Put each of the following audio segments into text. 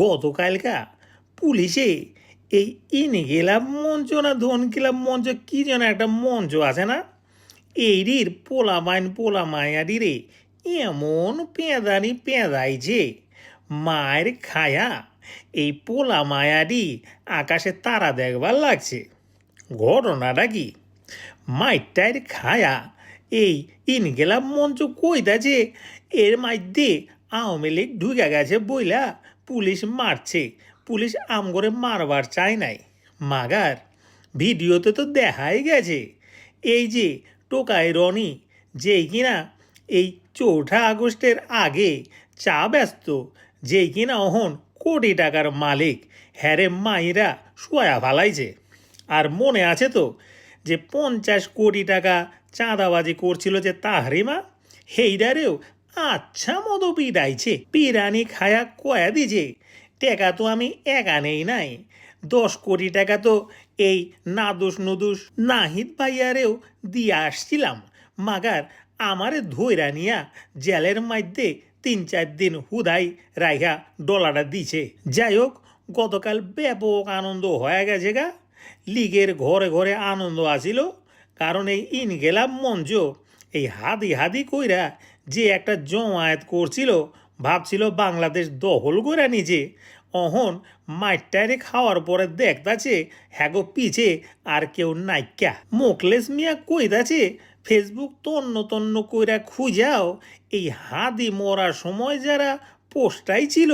গতকালকা পুলিশে এই ইনি গেলাম মঞ্চ না ধন গেলাম মঞ্চ, কী যেন একটা মঞ্চ আছে না? এইরির পোলা মাইন পোলা মায়ারি রে এমন পেঁদানি পেঁদাইছে, মায়ের খায়া এই পোলা মায়ারি আকাশে তারা দেখবার লাগছে। ঘটনাটা কি? মাইটার খায়া এই ইন গেলাম মঞ্চ কইতাছে, এর মাইধ্যে আওয়ামী লীগ ঢুকে গেছে বইলা পুলিশ মারছে, পুলিশ আম করে মারবার চায় নাই। মাগার, ভিডিওতে তো দেখাই গেছে, এই যে টোকাই রনি, যেই কিনা এই চৌঠা আগস্টের আগে চা ব্যস্ত, যেই কিনা অহন কোটি টাকার মালিক, হ্যারে মাইরা শোয়া ফালাইছে। আর মনে আছে তো যে পঞ্চাশ কোটি টাকা চাঁদাবাজি করছিল যে তাহরিমা? হেইডারেও আচ্ছা মতো পিড়াইছে পিরানি খায়া কয়া দিছে টাকা তো আমি একা নেই। নাই দশ কোটি টাকা তো এই নাদুস নুদুস নাহিদ ভাইয়ারেও দিয়ে আসছিলাম। মাগার আমারে ধৈরা নিয়া জেলের মধ্যে তিন চার দিন হুদাই রাইহা ডলারটা দিছে। যাই হোক গতকাল ব্যাপক আনন্দ হয়ে গেছে গা। লিগের ঘরে ঘরে আনন্দ আসিল, কারণ এই ইন গেলাম মঞ্চ এই হাদি হাদি কইরা যে একটা জমায়েত করছিল, ভাবছিল বাংলাদেশ দখল করে নিছে অহন মাইটারে খাওয়ার পরে দেখতাছে, হ্যাগো, পিছে, আর কেউ নাইকা মোকলেশ মিয়া কইতাছে, ফেসবুক তন্ন তন্ন কইরা খুঁজাও। এই হাদি মরার সময় যারা পোস্টাই ছিল,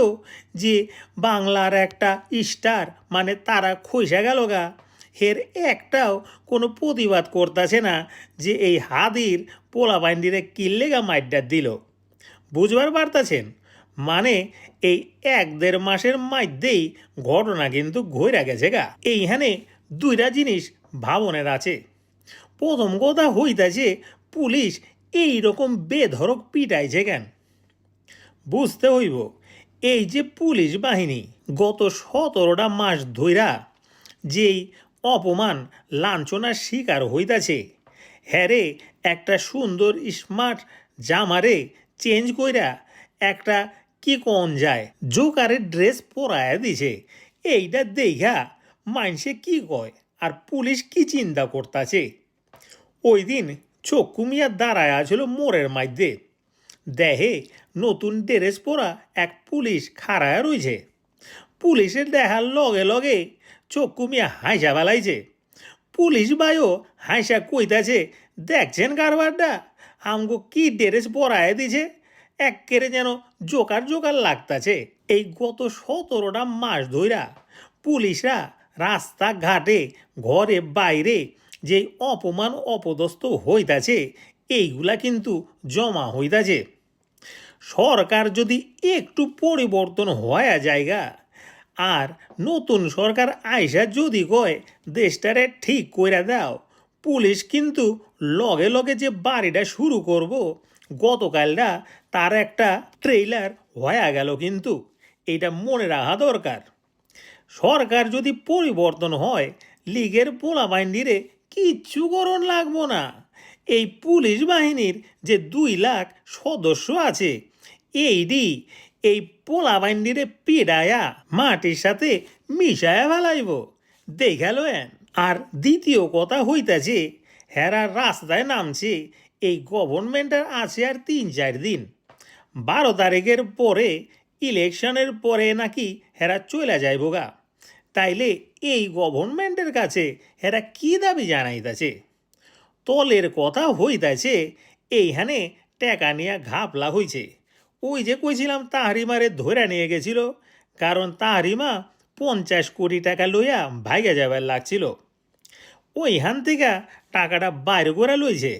যে বাংলার একটা স্টার মানে তারা খইসা গেল গা। এর একটাও কোনো প্রতিবাদ করতেছে না যে এই হাদির পোলা বাইন্ডিরে কিল্লেগা মাইডটা দিল। বুঝবার পারতাছেন? মানে এই এক দেড় মাসের মধ্যেই ঘটনা কিন্তু ঘইরা গেছে গা। এইখানে দুইটা জিনিস ভাবনের আছে। প্রথম কথা হইতাছে, পুলিশ এই রকম বেধরক পিটাইছে কেন? বুঝতে হইব, এই যে পুলিশ বাহিনী গত সতেরোটা মাস ধইরা যেই অপমান, লাঞ্ছনার শিকার হইতাছে। হ্যারে একটা সুন্দর স্মার্ট জামারে চেঞ্জ কইরা একটা কি কোন যায় জোকারের ড্রেস পরায়া দিছে। এইটা দেখা মাইনসে কি কয় আর পুলিশ কি চিন্তা করতাছে? ওই দিন চক্ষু মিয়া দাঁড়ায় আছিল মোড়ের মধ্যে দেহে নতুন ড্রেস পরা এক পুলিশ খাড়ায় রইছে। পুলিশের দেখার লগে লগে চক্ষু মিয়া হাসা ফেলাইছে পুলিশ ভাইও হাসা কইতাছে, দেখছেন কারবারটা? আমগো কি ড্রেস পরায় দিছে? একেরে যেন জোকার জোকার লাগতাছে। এই গত সতেরোটা মাস ধইরা পুলিশরা রাস্তাঘাটে, ঘরে বাইরে যে অপমান অপদস্থ হইতাছে, এইগুলা কিন্তু জমা হইতাছে। সরকার যদি একটু পরিবর্তন হওয়া জায়গা আর নতুন সরকার আইসা যদি কয়, দেশটারে ঠিক কইরা দাও। পুলিশ কিন্তু লগে লগে যে বাড়িটা শুরু করব, গতকালটা তার একটা ট্রেইলার হয়ে গেল কিন্তু। এটা মনে রাখা দরকার। সরকার যদি পরিবর্তন হয়, লীগের পোলা বাহিনীরে কিচ্ছু করণ লাগবো না। এই পুলিশ বাহিনীর যে দুই লাখ সদস্য আছে এইডি এই পোলা বাহিনীরে পিডায়া মাটির সাথে মিশায়া ফেলাইব। দেখাল এন আর দ্বিতীয় কথা হইতাছে, হেরা রাস্তায় নামছে, এই গভর্নমেন্টের আছে আর তিন চার দিন। বারো তারিখের পরে, ইলেকশনের পরে নাকি হেরা চলে যাইব গা। তাইলে এই গভর্নমেন্টের কাছে হেরা কি দাবি জানাইতাছে? তলের কথা হইতাছে, এইখানে টেকা নিয়ে ঘাপলা হইছে। ওই যে কইছিলাম তাহারিমারে ধরে নিয়ে গেছিল, কারণ তাহারিমা পঞ্চাশ কোটি টাকা লইয়া ভাইগা যাবার লাগছিল। ওইখান থেকে টাকাটা বাইর করে লইছে।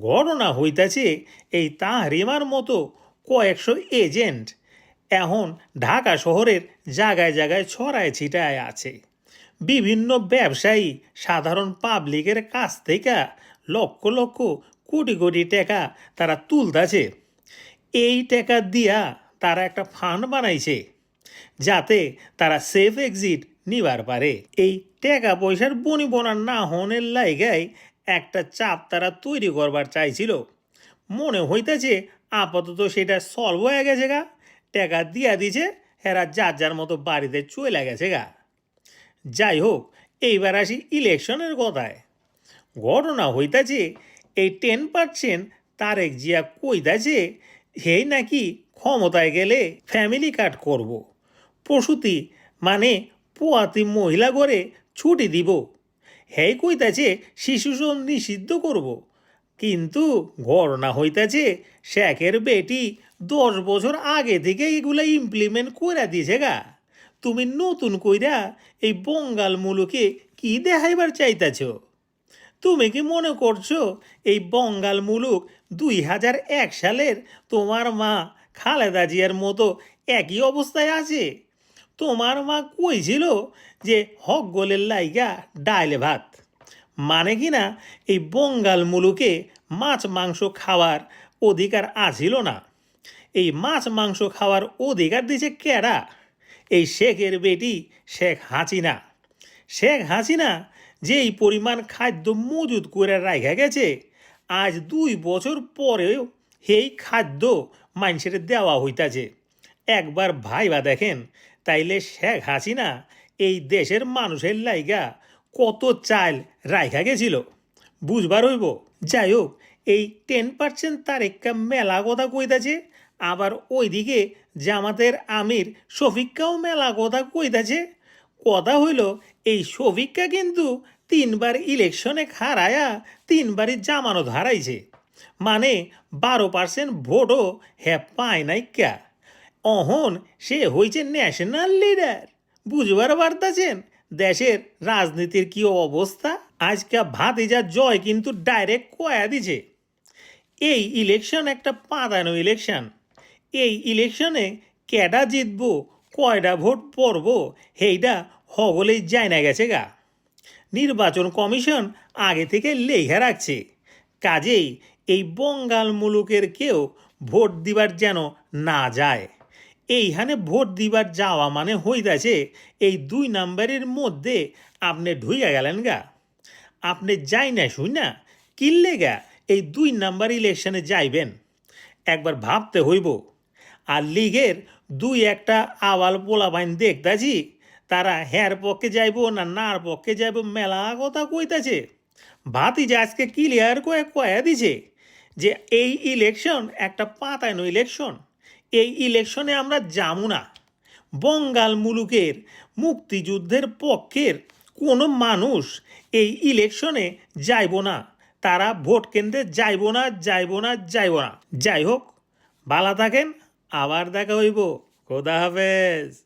ঘটনা হইতাছে, এই তাহারিমার মতো কয়েকশো এজেন্ট এখন ঢাকা শহরের জায়গায় জায়গায় ছড়ায় ছিটায় আছে। বিভিন্ন ব্যবসায়ী সাধারণ পাবলিকের কাছ থেকে লক্ষ লক্ষ কোটি কোটি টাকা তারা তুলতাছে। এই টাকা দিয়া তারা একটা ফান্ড বানাইছে, যাতে তারা সেফ এক্সিট নিবার পারে। এই টাকা পয়সার বনি বনার না হনের লাইগায় একটা চাপ তারা তৈরি করবার চাইছিল। মনে হইতেছে আপাতত সেটা সলভ হয়ে গেছে গা। টাকা দিয়া দিছে হেরা যার যার মতো বাড়িতে চলে গেছে গা। যাই হোক, এইবার আসি ইলেকশনের কথায়। ঘটনা হইতাছে, এই টেন পার্সেন্ট তারেক জিয়া কইতাছে হেই নাকি ক্ষমতায় গেলে ফ্যামিলি কাট করব। প্রসূতি মানে পোয়াতি মহিলা করে ছুটি দিব হেই কইতাছে শিশুশ্রম নিষিদ্ধ করব। কিন্তু ঘটনা হইতাছে, শেখের বেটি দশ বছর আগে থেকে এগুলা ইমপ্লিমেন্ট করে দিয়েছে গা তুমি নতুন কইরা এই বঙ্গাল মুলুকে কি দেখাইবার চাইতাছ তুমি কি মনে করছ এই বঙ্গাল মুলুক দুই হাজার এক সালের তোমার মা খালেদা জিয়ার মতো একই অবস্থায় আছে। তোমার মা কইছিল যে হক গোলের লাইগা ডাইলে ভাত? মানে কি না, এই বঙ্গাল মুলুকে মাছ মাংস খাওয়ার অধিকার আছিল না। এই মাছ মাংস খাওয়ার অধিকার দিছে কেরা? এই শেখের বেটি শেখ হাসিনা। শেখ হাসিনা যেই পরিমাণ খাদ্য মজুদ করে রাখা গেছে আজ দুই বছর পরেও এই খাদ্য মানুষের দেওয়া হইতাছে। একবার ভাইবা দেখেন, তাইলে শেখ হাসিনা এই দেশের মানুষের লাইগা কত চাল রাইখা গেছিল। বুঝবার হইব যাই হোক এই টেন পার্সেন্ট তার একটা মেলা কথা কইতাছে, আবার ওইদিকে জামাতের আমির শফিককাও মেলা কথা কইতাছে। কথা হইল, এই শফিককা কিন্তু তিনবার ইলেকশনে খারায়া তিনবারই জামানত হারাইছে। মানে বারো পার্সেন্ট ভোটও হ্যাঁ পায় নাই ক্যা? অহন সে হয়েছে ন্যাশনাল লিডার বুঝবার পারতাছেন দেশের রাজনীতির কি অবস্থা? আজকে ভাতিজা জয় কিন্তু ডাইরেক্ট কয়া দিছে। এই ইলেকশন একটা পাতানো ইলেকশন এই ইলেকশনে কেডা জিতব কয়টা ভোট পড়ব সেইটা হগলেই যায় না গেছে গা। নির্বাচন কমিশন আগে থেকে লেখা রাখছে। কাজেই এই বঙ্গাল মুলুকের কেউ ভোট দিবার যেন না যায়। এইখানে ভোট দিবার যাওয়া মানে হইতাছে এই দুই নাম্বারের মধ্যে আপনি ঢুইয়া গেলেন গা। আপনি যাই না শুই না কিনলে গা এই দুই নাম্বার ইলেকশনে যাইবেন? একবার ভাবতে হইব। আর লিগের দুই একটা আওয়াল পোলাবাইন দেখতাছি তারা হ্যার পক্ষে যাইব না নার পক্ষে যাইব মেলা কথা কইতাছে। ভাতি যে আজকে ক্লিয়ার কয়ে কয়া দিছে যে এই ইলেকশন একটা পাতানো ইলেকশন এই ইলেকশনে আমরা যাব না। বঙ্গাল মুলুকের মুক্তিযুদ্ধের পক্ষের কোনো মানুষ এই ইলেকশনে যাইব না। তারা ভোট কেন্দ্রে যাইব না যাইব না যাইব না। যাই হোক, ভালো থাকেন, আবার দেখা হইব। খোদা হাফেজ।